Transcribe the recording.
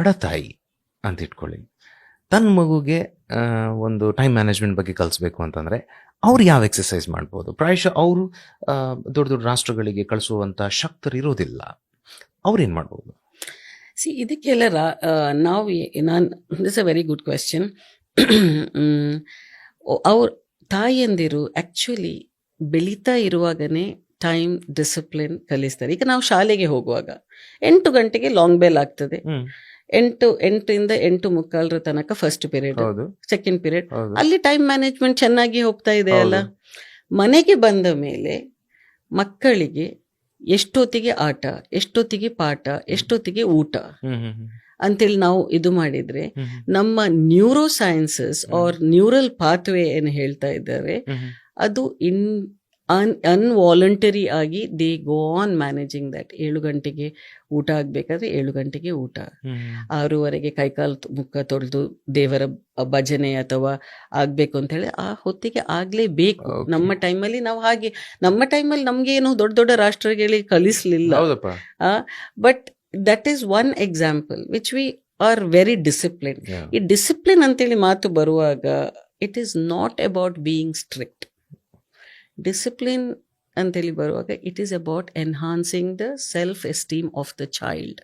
ಬಡ ತಾಯಿ ಅಂತ ಇಟ್ಕೊಳ್ಳಿ. ತನ್ನ ಮಗುಗೆ ಒಂದು ಟೈಮ್ ಮ್ಯಾನೇಜ್ಮೆಂಟ್ ಬಗ್ಗೆ ಕಲಿಸ್ಬೇಕು ಅಂತಂದ್ರೆ ಅವ್ರು ಯಾವ ಎಕ್ಸಸೈಸ್ ಮಾಡ್ಬೋದು? ಪ್ರಾಯಶಃ ಅವರು ದೊಡ್ಡ ದೊಡ್ಡ ರಾಷ್ಟ್ರಗಳಿಗೆ ಕಳಿಸುವಂಥ ಶಕ್ತರು ಇರೋದಿಲ್ಲ. ಅವ್ರೇನು ಮಾಡ್ಬೋದು? ಸಿ ಇದಕ್ಕೆಲ್ಲ ರಾ ನಾವು ನಾನು this a very good question ಅವ್ರ ತಾಯಿಯಂದಿರು ಆ್ಯಕ್ಚುಲಿ ಬೆಳೀತಾ ಇರುವಾಗನೇ ಟೈಮ್ ಡಿಸಿಪ್ಲಿನ್ ಕಲಿಸ್ತಾರೆ. ಈಗ ನಾವು ಶಾಲೆಗೆ ಹೋಗುವಾಗ ಎಂಟು ಗಂಟೆಗೆ ಲಾಂಗ್ ಬೆಲ್ ಆಗ್ತದೆ. ಎಂಟು ಎಂಟರಿಂದ ಎಂಟು ಮುಕ್ಕಾಲರ ತನಕ ಫಸ್ಟ್ ಪೀರಿಯಡ್ ಸೆಕೆಂಡ್ ಪೀರಿಯಡ್ ಅಲ್ಲಿ ಟೈಮ್ ಮ್ಯಾನೇಜ್ಮೆಂಟ್ ಚೆನ್ನಾಗಿ ಹೋಗ್ತಾ ಇದೆ ಅಲ್ಲ ಮನೆಗೆ ಬಂದ ಮೇಲೆ ಮಕ್ಕಳಿಗೆ ಎಷ್ಟೊತ್ತಿಗೆ ಆಟ ಎಷ್ಟೊತ್ತಿಗೆ ಪಾಠ ಎಷ್ಟೊತ್ತಿಗೆ ಊಟ. ಅಂತೇಳಿ ನಾವು ಇದು ಮಾಡಿದ್ರೆ. ನಮ್ಮ neuro sciences or neural pathway ಏನು ಹೇಳ್ತಾ ಇದ್ದಾರೆ. ಅದು ಇನ್ ಅನ್ ಅನ್ವಾಲಂಟರಿ ಆಗಿ they go on managing that ಏಳು ಗಂಟೆಗೆ ಊಟ ಆಗಬೇಕಾದ್ರೆ ಏಳು ಗಂಟೆಗೆ ಊಟ. ಆರೂವರೆಗೆ ಕೈಕಾಲು ಮುಖ ತೊಳೆದು ದೇವರ ಭಜನೆ ಅಥವಾ ಆಗಬೇಕು ಅಂತ ಹೇಳಿ ಆ ಹೊತ್ತಿಗೆ ಆಗಲೇಬೇಕು. ನಮ್ಮ ಟೈಮಲ್ಲಿ ನಾವು ಹಾಗೆ ನಮ್ಮ ಟೈಮಲ್ಲಿ ನಮ್ಗೆ ಏನು ದೊಡ್ಡ ದೊಡ್ಡ ರಾಷ್ಟ್ರಗಳಿಗೆ ಕಲಿಸ್ಲಿಲ್ಲ. But that is one example which we are very discipline. ಈ ಡಿಸಿಪ್ಲಿನ್ ಅಂತೇಳಿ ಮಾತು ಬರುವಾಗ it is not about being strict discipline ಅಂತೇಳಿ ಬರುವಾಗ it is about enhancing the self esteem of the child